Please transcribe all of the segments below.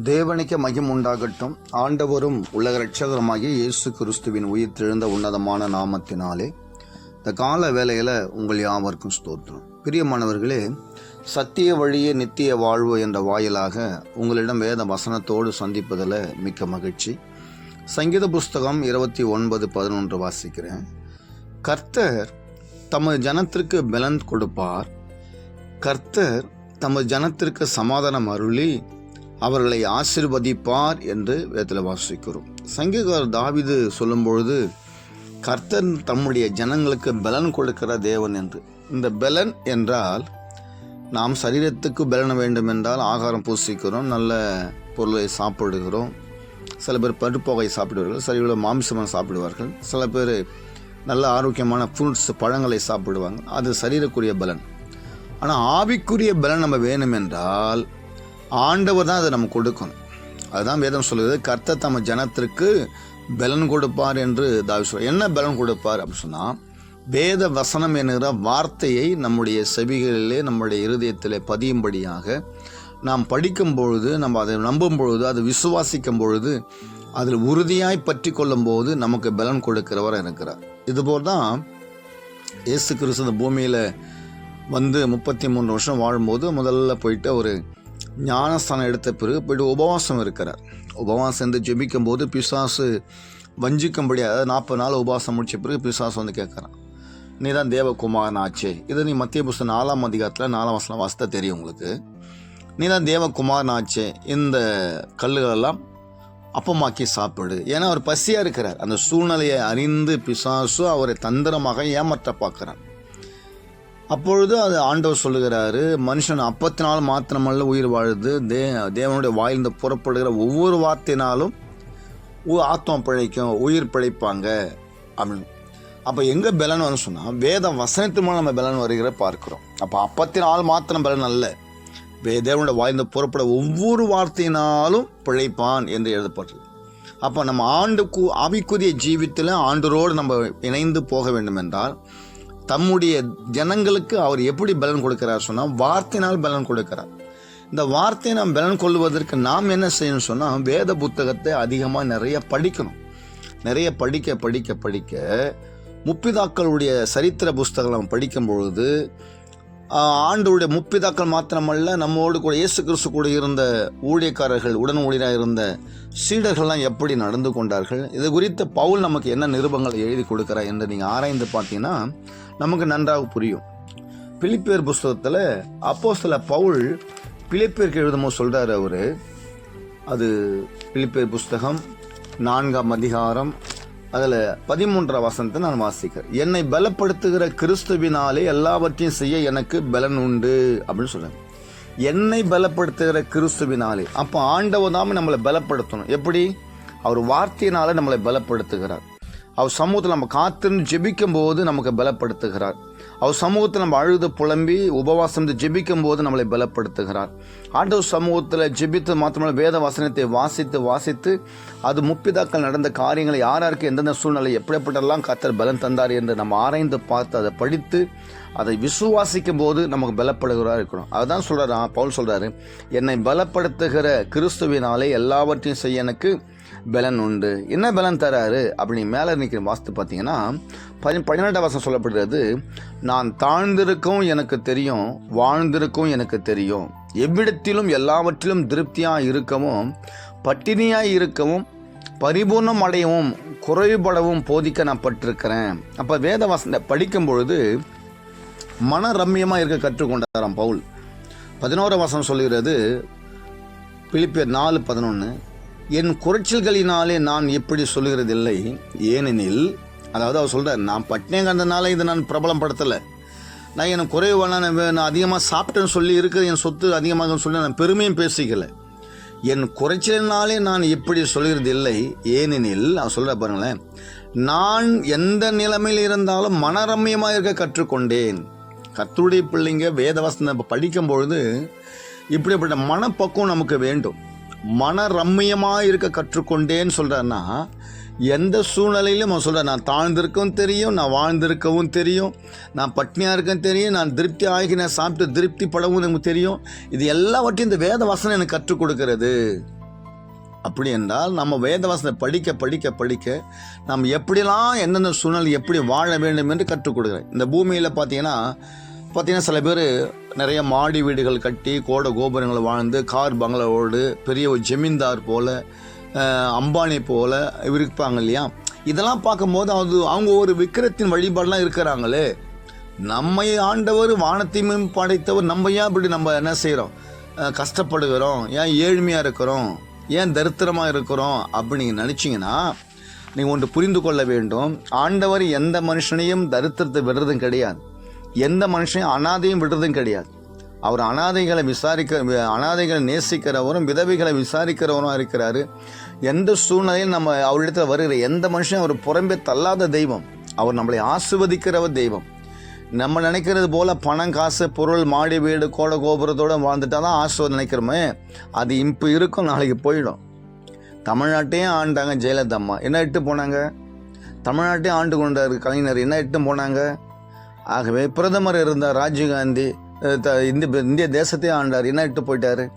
தேவனிக்க மகிம் உண்டாகட்டும். ஆண்டவரும் உலக ரட்சகருமாகிய இயேசு கிறிஸ்துவின் உயிர் தெழுந்த உன்னதமான நாமத்தினாலே இந்த கால வேலையில் உங்கள் யாவருக்கும் ஸ்தோத்திரம். பிரியமானவர்களே சத்திய வழியே நித்திய வாழ்வு என்ற வாயிலாக உங்களிடம் வேத வசனத்தோடு சந்திப்பதில் மிக்க மகிழ்ச்சி. சங்கீத புஸ்தகம் இருபத்தி ஒன்பது பதினொன்று வாசிக்கிறேன். கர்த்தர் தமது ஜனத்திற்கு பலன் கொடுப்பார். கர்த்தர் தமது ஜனத்திற்கு சமாதானம் அருளி அவர்களை ஆசிர்வதிப்பார் என்று வேதத்தில் வாசிக்கிறோம். சங்கீகார் தாவிது சொல்லும்பொழுது கர்த்தன் தம்முடைய ஜனங்களுக்கு பலன் கொடுக்கிற தேவன் என்று. இந்த பலன் என்றால் நாம் சரீரத்துக்கு பலன் வேண்டும் என்றால் ஆகாரம் பூசிக்கிறோம் நல்ல பொருளை சாப்பிடுகிறோம். சில பேர் பருப்பகை சாப்பிடுவார்கள் சில பேர் மாம்சமாக சாப்பிடுவார்கள் சில பேர் நல்ல ஆரோக்கியமான ஃப்ரூட்ஸ் பழங்களை சாப்பிடுவாங்க. அது சரீரக்குரிய பலன். ஆனால் ஆவிக்குரிய பலன் நம்ம வேணும் என்றால் ஆண்டவர் தான் அதை நம்ம கொடுக்கணும். அதுதான் வேதம் சொல்லுது கர்த்தர் தம்ம ஜனத்திற்கு பலன் கொடுப்பார் என்று தாவி சொல்ற என்ன பலன் கொடுப்பார் அப்படின்னு சொன்னால் வேத வசனம் என்கிற வார்த்தையை நம்முடைய செவிகளிலே நம்முடைய இருதயத்திலே பதியும்படியாக நாம் படிக்கும் பொழுது நம்ம அதை நம்பும் பொழுது அதை விசுவாசிக்கும் பொழுது அதில் உறுதியாய் பற்றி கொள்ளும் போது நமக்கு பலன் கொடுக்கிறவர் இருக்கிறார். இதுபோல் தான் இயேசு கிறிஸ்து இந்த பூமியில் வந்து முப்பத்தி மூணு வருஷம் வாழும்போது முதல்ல போயிட்டு ஒரு ஞானஸ்தானம் எடுத்த பிறகு போயிட்டு உபவாசம் இருக்கிறார். உபவாசம் இருந்து ஜெபிக்கும் போது பிசாசு வஞ்சிக்கும்படியாக அதாவது நாற்பது நாள் உபவாசம் முடிச்ச பிறகு பிசாசு வந்து கேட்குறான். நீ தான் தேவகுமாரன் ஆச்சே இது நீ மத்திய புஸ்தகம் நாலாம் அதிகாரத்தில் நாலாம் வசனம் வாசித்தா தெரியும் உங்களுக்கு. நீ தான் தேவகுமாரன் ஆச்சே இந்த கல்லுகளெல்லாம் அப்பமாக்கி சாப்பிடு. ஏன்னா அவர் பசியாக இருக்கிறார். அந்த சூழ்நிலையை அறிந்து பிசாசு அவரை தந்திரமாக ஏமாற்ற பார்க்குறான். அப்பொழுது அது ஆண்டவர் சொல்லுகிறாரு மனுஷன் அப்பத்தினால் மாத்திரமல்ல உயிர் வாழுது தே தேவனுடைய வாயிலிருந்து புறப்படுகிற ஒவ்வொரு வார்த்தையினாலும் உ- ஆத்மா பிழைக்கும் உயிர் பிழைப்பாங்க. அப்படின்னு. அப்போ எங்கே பலன் வரும்னு சொன்னால் வேத வசனத்து மூலம் நம்ம பலன் வருகிற பார்க்குறோம். அப்போ அப்பத்தினால் மாத்திரம் பலன் அல்ல. வே தேவனுடைய வாய்ந்த புறப்பட ஒவ்வொரு வார்த்தையினாலும் பிழைப்பான் என்று எழுதப்பட்டது அப்போ நம்ம ஆண்டுக்கு ஆவிக்குரிய ஜீவித்தில் ஆண்டரோடு நம்ம இணைந்து போக வேண்டும் என்றால் தம்முடைய ஜனங்களுக்கு அவர் எப்படி பலன் கொடுக்கிறார் சொன்னால் வார்த்தையினால் பலன் கொடுக்கிறார். இந்த வார்த்தையை நாம் பலன் கொள்வதற்கு நாம் என்ன செய்யணும் சொன்னால் வேத புத்தகத்தை அதிகமாக நிறைய படிக்கணும். நிறைய படிக்க படிக்க படிக்க முப்பிதாக்களுடைய சரித்திர புஸ்தகம் படிக்கும் பொழுது ஆண்டுடைய முப்பிதாக்கள் மாத்திரமல்ல நம்மோடு கூட இயேசு கிறிஸ்து கூட இருந்த ஊழியக்காரர்கள் உடன் ஊழியராக இருந்த சீடர்கள்லாம் எப்படி நடந்து கொண்டார்கள்? இது குறித்து பவுல் நமக்கு என்ன நிருபங்களை எழுதி கொடுக்குறா என்று நீங்கள் ஆராய்ந்து பார்த்தீங்கன்னா நமக்கு நன்றாக புரியும். பிலிப்பியர் புஸ்தகத்தில் அப்போ சில பவுல் பிலிப்பியருக்கு எழுதும்போது சொல்கிறார் அவர். அது பிலிப்பியர் புஸ்தகம் நான்காம் அதிகாரம் அதில் பதிமூன்றாம் வசனத்தை நான் வாசிக்கிறேன். என்னை பலப்படுத்துகிற கிறிஸ்துவினாலே எல்லாவற்றையும் செய்ய எனக்கு பலன் உண்டு அப்படின்னு சொல்கிறேன் என்னை பலப்படுத்துகிற கிறிஸ்துவினாலே. அப்போ ஆண்டவர் தான் நம்மளை பலப்படுத்தணும். எப்படி? அவர் வார்த்தையினால நம்மளை பலப்படுத்துகிறார். அவர் சமூகத்தில் நம்ம காத்திருந்து ஜெபிக்கும் போது நமக்கு பலப்படுத்துகிறார். அவர் சமூகத்தில் நம்ம அழுது புலம்பி உபவாசம் ஜெபிக்கும் போது நம்மளை பலப்படுத்துகிறார். ஆண்டவர் சமூகத்தில் ஜெபித்து மாத்திரமல்ல வேத வசனத்தை வாசித்து வாசித்து அது முப்பிதாக்கள் நடந்த காரியங்களை யார் யாருக்கு எந்தெந்த சூழ்நிலை எப்படிப்பட்டெல்லாம் கத்தர் பலன் தந்தார் என்று நம்ம ஆராய்ந்து பார்த்து அதை படித்து அதை விசுவாசிக்கும் போது நமக்கு பலப்படுகிறா இருக்கணும். அதுதான் சொல்கிறாரா பவுல் சொல்கிறாரு என்னை பலப்படுத்துகிற கிறிஸ்துவினாலே எல்லாவற்றையும் செய்ய எனக்கு பலன் உண்டு. என்ன பலன் தராரு? அப்படி மேலே நிற்கிற வாஸ்து பார்த்தீங்கன்னா பதி பதினெட்டாம் வருஷம் சொல்லப்படுகிறது நான் தாழ்ந்திருக்கவும் எனக்கு தெரியும் வாழ்ந்திருக்கவும் எனக்கு தெரியும். எவ்விடத்திலும் எல்லாவற்றிலும் திருப்தியாக இருக்கவும் பட்டினியாக இருக்கவும் பரிபூர்ணம் அடையவும் குறைபடவும் போதிக்க நான் பட்டிருக்கிறேன். அப்போ வேத வசன படிக்கும் பொழுது மன ரம்மியமாக இருக்க கற்றுக்கொண்டாராம் பவுல். பதினோரு வசனம் சொல்கிறது பிலிப்பியர் நாலு பதினொன்று என் குறைச்சல்களினாலே நான் எப்படி சொல்லுகிறதில்லை ஏனெனில் அதாவது அவர் சொல்கிறார் நான் பட்டினிங்கிறதுனால இதை நான் பிரபலப்படுத்தலை. நான் எனக்கு குறைவான நான் நான் அதிகமாக சாப்பிட்டேன்னு சொல்லி இருக்கிற என் சொத்து அதிகமாக சொல்லி நான் பெருமையும் பேசிக்கல. என் குறைச்சலினாலே நான் இப்படி சொல்கிறது இல்லை. ஏனெனில் அவர் சொல்கிற பாருங்களேன் நான் எந்த நிலைமையில் இருந்தாலும் மனரம்யமாக இருக்க கற்றுக்கொண்டேன். கத்துடைய பிள்ளைங்க வேதவசனம் படிக்கும் பொழுது இப்படிப்பட்ட மனப்பக்குவம் நமக்கு வேண்டும். மன ரம்மியமாக இருக்க கற்றுக்கொண்டேன்னு சொல்கிறேன்னா எந்த சூழ்நிலையிலும் அவன் சொல்கிறார் நான் தாழ்ந்திருக்கவும் தெரியும் நான் வாழ்ந்திருக்கவும் தெரியும் நான் பட்னியாக இருக்கவும் தெரியும் நான் திருப்தி ஆகி நான் சாப்பிட்டு திருப்தி படவும் எனக்கு தெரியும். இது எல்லாவற்றையும் இந்த வேத வசனம் எனக்கு கற்றுக் கொடுக்கிறது. அப்படி என்றால் நம்ம வேத வசனம் படிக்க படிக்க படிக்க நாம் எப்படிலாம் எந்தெந்த சூழ்நிலை எப்படி வாழ வேண்டும் என்று கற்றுக் கொடுக்குறேன் இந்த பூமியில் பார்த்தீங்கன்னா பார்த்தீங்கன்னா சில பேர் நிறைய மாடி வீடுகள் கட்டி கோட கோபுரங்கள் வாழ்ந்து கார் பங்களாவோடு பெரிய ஒரு ஜமீன்தார் போல் அம்பானி போல இருப்பாங்க இல்லையா? இதெல்லாம் பார்க்கும்போது அது அவங்க ஒரு விக்கிரத்தின் வழிபாடெலாம் இருக்கிறாங்களே. நம்மை ஆண்டவர் வானத்தையும் படைத்தவர் நம்ம ஏன் இப்படி நம்ம என்ன செய்கிறோம் கஷ்டப்படுகிறோம் ஏன் ஏழ்மையாக இருக்கிறோம் ஏன் தரித்திரமாக இருக்கிறோம் அப்படி நீங்கள் நினச்சிங்கன்னா நீங்கள் ஒன்று புரிந்து கொள்ள வேண்டும். ஆண்டவர் எந்த மனுஷனையும் தரித்திரத்தை விடுறதும் கிடையாது. எந்த மனுஷனையும் அனாதையும் விடுறதும் கிடையாது. அவர் அனாதைகளை விசாரிக்க அனாதைகளை நேசிக்கிறவரும் விதவைகளை விசாரிக்கிறவரும் இருக்கிறாரு. எந்த சூழ்நிலையில் நம்ம அவரிடத்தில் வருகிற எந்த மனுஷனும் அவர் புறம்பே தள்ளாத தெய்வம் அவர் நம்மளை ஆசிர்வதிக்கிறவர் தெய்வம். நம்ம நினைக்கிறது போல் பணம் காசு பொருள் மாடி வீடு கோட கோபுரத்தோட வாழ்ந்துட்டால் தான் ஆசிர்வாதம் நினைக்கிறோமே. அது இப்போ இருக்கும் நாளைக்கு போயிடும். தமிழ்நாட்டையும் ஆண்டாங்க ஜெயலலிதா அம்மா. என்ன இட்டு போனாங்க? தமிழ்நாட்டையும் ஆண்டு கொண்டார் கலைஞர். என்ன இட்டு போனாங்க? ஆகவே பிரதமர் இருந்தார் ராஜீவ்காந்தி இந்த த- இந்திய இந்திய தேசத்தையும் ஆண்டார். என்ன இட்டு போயிட்டார்?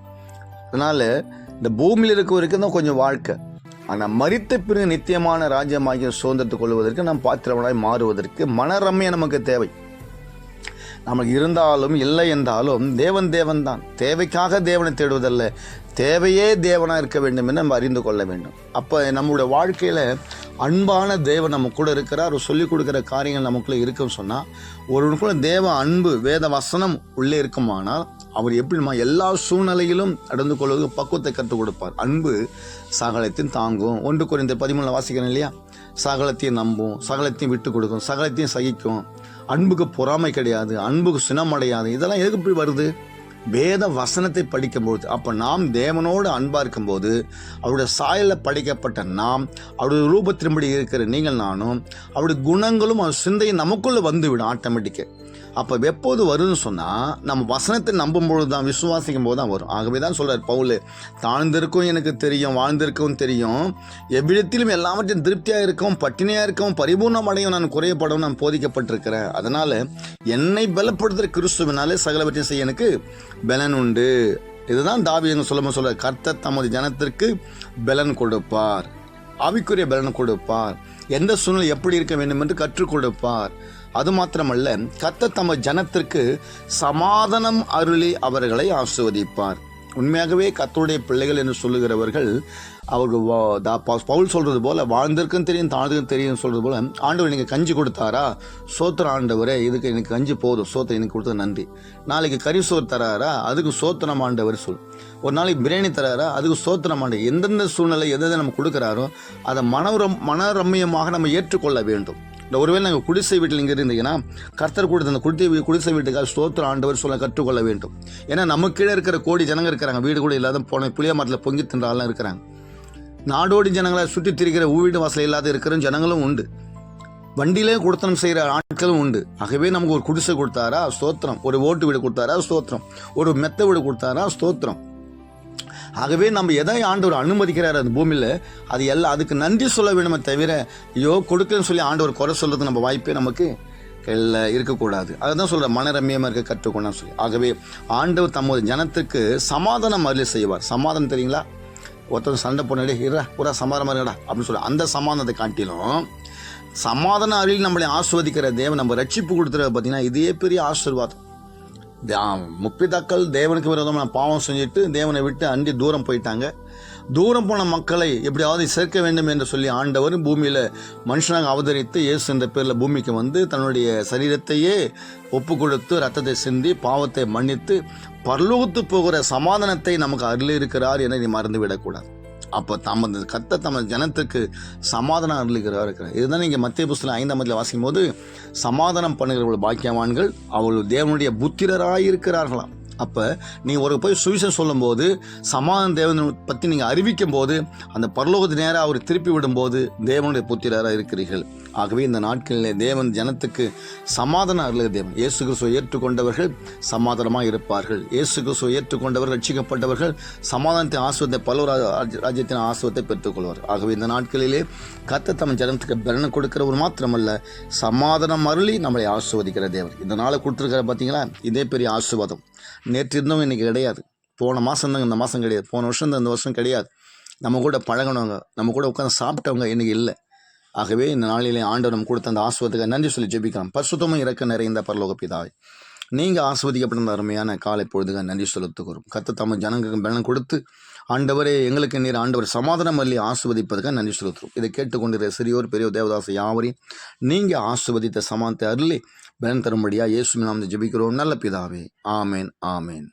அதனால் இந்த பூமியில் இருக்க வரைக்கும் தான் கொஞ்சம் வாழ்க்கை. ஆனால் மறித்த பிறகு நித்தியமான ராஜ்யமாகிய சுதந்திரத்தை கொள்வதற்கு நாம் பாத்திரவனாய் மாறுவதற்கு மனரம்யம் நமக்கு தேவை. நமக்கு இருந்தாலும் இல்லை என்றாலும் தேவன் தேவன் தான் தேவைக்காக தேவனை தேடுவதல்ல. தேவையே தேவனாக இருக்க வேண்டும் என்று நம்ம அறிந்து கொள்ள வேண்டும். அப்போ நம்முடைய வாழ்க்கையில் அன்பான தேவன் நம்ம கூட இருக்கிறார். அவர் சொல்லிக் கொடுக்குற காரியங்கள் நமக்குள்ளே இருக்குன்னு சொன்னால் ஒருவனுக்குள்ள தேவ அன்பு வேத வசனம் உள்ளே இருக்குமானால் அவர் எப்படி நம்ம எல்லா சூழ்நிலையிலும் நடந்து கொள்வதற்கு பக்குவத்தை கற்றுக் கொடுப்பார். அன்பு சகலத்தையும் தாங்கும். ஒன்று குறைந்த பதிமூணில் வாசிக்கிறேன் இல்லையா? சகலத்தையும் நம்பும் சகலத்தையும் விட்டு கொடுக்கும் சகலத்தையும் சகிக்கும். அன்புக்கு பொறாமை கிடையாது அன்புக்கு சினமடையாது. இதெல்லாம் எதுக்கு இப்படி வருது? வேத வசனத்தை படிக்கும்போது அப்போ நாம் தேவனோடு அன்பாக இருக்கும்போது அவருடைய சாயலில் படைக்கப்பட்ட நாம் அவருடைய ரூபத்தின்படி இருக்கிற நீங்கள் நானும் அவருடைய குணங்களும் அவர் சிந்தையும் நமக்குள்ளே வந்துவிடும் ஆட்டோமேட்டிக்காக அப்போ எப்போது வருதுன்னு சொன்னால் நம்ம வசனத்தை நம்பும் பொழுது தான் விசுவாசிக்கும் போது தான் வரும். ஆகவே தான் சொல்கிறார் பவுல் தாழ்ந்திருக்கும் எனக்கு தெரியும் வாழ்ந்திருக்கவும் தெரியும். எவ்விடத்திலும் எல்லாவற்றையும் திருப்தியாக இருக்கவும் பட்டினியாக இருக்கவும் பரிபூர்ணம் அடையும் நான் குறையப்படவும் நான் போதிக்கப்பட்டிருக்கிறேன். அதனால் என்னை பலப்படுத்துகிற கிறிஸ்துவினாலே சகலவற்றையும் செய்ய எனக்கு பலன் உண்டு. இதுதான் தாவி எங்கள் சொல்லும் சொல்ல கர்த்தர் தமது ஜனத்திற்கு பலன் கொடுப்பார். ஆவிக்குரிய பலன் கொடுப்பார். எந்த சூழ்நிலை எப்படி இருக்க வேண்டும் என்று கற்றுக் கொடுப்பார். அது மாத்திரமல்ல கத்த தம ஜனத்திற்கு சமாதானம் அருளி அவர்களை ஆசிர்வதிப்பார். உண்மையாகவே கர்த்தருடைய பிள்ளைகள் என்று சொல்லுகிறவர்கள் அவர்கள் வா- தா- பா- பவுல் சொல்றது போல வாழ்ந்திருக்கும் தெரியும் தாழ்ந்திருக்கும் தெரியும் சொல்றது போல ஆண்டவர் நீங்கள் கஞ்சி கொடுத்தாரா? சோத்திர ஆண்டவரே இதுக்கு எனக்கு கஞ்சி போதும் சோத்திரம் எனக்கு கொடுத்தது நன்றி. நாளைக்கு கறி சோறு தராரா? அதுக்கு சோத்திரம் ஆண்டவர் சொல். ஒரு நாளைக்கு பிரியாணி தராரா? அதுக்கு சோத்திரம் ஆண்டு எந்தெந்த சூழ்நிலை எதை நம்ம கொடுக்குறாரோ அதை மனோரம் மனரம்யமாக நம்ம ஏற்றுக்கொள்ள வேண்டும். இந்த ஒருவேளை நாங்கள் குடிசை வீட்டில் இங்கே இருந்தீங்கன்னா கர்த்தர் கொடுத்த அந்த குடி வீ- குடிசை வீட்டுக்காக ஸ்தோத்திரம் ஆண்டவர் சொல்ல கற்றுக்கொள்ள வேண்டும். ஏன்னா நம்ம கீழே இருக்கிற கோடி ஜனங்க இருக்கிறாங்க. வீடு கூட இல்லாத போன புளிய மரத்தில் பொங்கி தின்றாலாம் இருக்கிறாங்க. நாடோடி ஜனங்களை சுற்றி திரிக்கிற வீடு வாசல் இல்லாத இருக்கிற ஜனங்களும் உண்டு. வண்டியிலே கொடுத்தனம் செய்கிற ஆட்களும் உண்டு. ஆகவே நமக்கு ஒரு குடிசை கொடுத்தாரா? ஸ்தோத்திரம். ஒரு ஓட்டு வீடு கொடுத்தாரா? ஸ்தோத்திரம். ஒரு மெத்த வீடு கொடுத்தாரா? ஸ்தோத்திரம். ஆகவே நம்ம எதை ஆண்டவர் அனுமதிக்கிறார் அந்த பூமியில் அது எல்லாம் அதுக்கு நன்றி சொல்ல வேணுமே தவிர ஐயோ கொடுக்கலன்னு சொல்லி ஆண்டவர் குறை சொல்கிறது நம்ம வாய்ப்பே நமக்கு இல்லை இருக்கக்கூடாது. அதுதான் சொல்கிற மனரம்யமாக இருக்க கற்றுக்கொண்டான்னு சொல்லி. ஆகவே ஆண்டவர் தமது ஜனத்துக்கு சமாதானம் அருளி செய்வார். சமாதானம் தெரியுங்களா? ஒருத்தர் சண்டை போனடே இரா பூரா சமாதானமாக இருடா அப்படின்னு சொல்லி அந்த சமாதானத்தை காட்டிலும் சமாதான அருளில் நம்மளை ஆஸ்வதிக்கிற தேவன் நம்ம ரட்சிப்பு கொடுத்துறது பார்த்தீங்கன்னா இதே பெரிய ஆசீர்வாதம். முப்பிதாக்கள் தேவனுக்கு விரோதமான பாவம் செஞ்சுட்டு தேவனை விட்டு அண்டி தூரம் போயிட்டாங்க. தூரம் போன மக்களை எப்படியாவது சேர்க்க வேண்டும் என்று சொல்லி ஆண்டவர் பூமியில் மனுஷனாக அவதரித்து இயேசு என்ற பேரில் பூமிக்கு வந்து தன்னுடைய சரீரத்தையே ஒப்பு கொடுத்து ரத்தத்தை சிந்தி பாவத்தை மன்னித்து பரலோகத்து போகிற சமாதானத்தை நமக்கு அருளி இருக்கிறார் என நீ மறந்து விடக்கூடாது அப்போ தமது கத்த தமது ஜனத்துக்கு சமாதானம் அருளுகிறவா இருக்கிறார். இதுதான் நீங்கள் மத்திய புஸ்தகம் ஐந்தாம் மதியில் வாசிக்கும் போது சமாதானம் பண்ணுகிறவர்கள் பாக்கியவான்கள் அவர்கள் தேவனுடைய புத்திரராயிருக்கிறார்களாம் அப்போ நீங்கள் ஒரு போய் சுவிசம் சொல்லும்போது சமாதான தேவனை பற்றி நீங்கள் அறிவிக்கும் போது அந்த பரலோகத்து நேராக அவர் திருப்பி விடும்போது தேவனுடைய புத்திரராக இருக்கிறீர்கள். ஆகவே இந்த நாட்களில் தேவன் ஜனத்துக்கு சமாதானம் அருளுக தேவன். இயேசு கிறிஸ்துவை ஏற்றுக்கொண்டவர்கள் சமாதானமாக இருப்பார்கள். இயேசு கிறிஸ்துவை ஏற்றுக்கொண்டவர்கள் ரட்சிக்கப்பட்டவர்கள் சமாதானத்தை ஆசுவத்தை பல ராஜ்யத்தின் ஆசுவத்தை பெற்றுக்கொள்வார். ஆகவே இந்த நாட்களிலே கத்த தம் ஜனத்துக்கு பலனை கொடுக்கிறவர் மாத்திரமல்ல சமாதானம் அருளி நம்மளை ஆசிர்வதிக்கிற தேவர் இந்த நாளை கொடுத்துருக்கிற பார்த்தீங்களா இதே பெரிய ஆசுவாதம் நேற்று இருந்தவங்க இன்றைக்கி கிடையாது. போன மாதம் இந்த மாதம் கிடையாது. போன வருஷம் இந்த வருஷம் கிடையாது. நம்ம கூட பழகினவங்க நம்ம கூட உட்காந்து சாப்பிட்டவங்க இன்றைக்கி இல்லை. ஆகவே இந்த நாளிலே ஆண்டவர் நம்ம கொடுத்த அந்த ஆஸ்வத்துக்கு நன்றி சொல்லி ஜெபிக்கலாம் பரிசுத்தமும் இறக்க நிறைந்த பரலோக பிதாவை நீங்கள் ஆஸ்வதிக்கப்பட்ட அருமையான காலை பொழுதுக நன்றி செலுத்துகிறோம். கத்த தம்ம ஜனங்களுக்கு பலன் கொடுத்து ஆண்டவரே எங்களுக்கு நீர் ஆண்டவர் சமாதானம் அல்லி ஆஸ்வதிப்பதுக்காக நன்றி செலுத்துகிறோம். இதை கேட்டுக்கொண்டிருக்கிற சிறியோர் பெரியோர் தேவதாச யாவரையும் நீங்கள் ஆஸ்வதித்த சமானத்தை அருளி பலன் தரும்படியாக இயேசு நாம் ஜெபிக்கிறோம். நல்ல பிதாவே ஆமேன் ஆமேன்.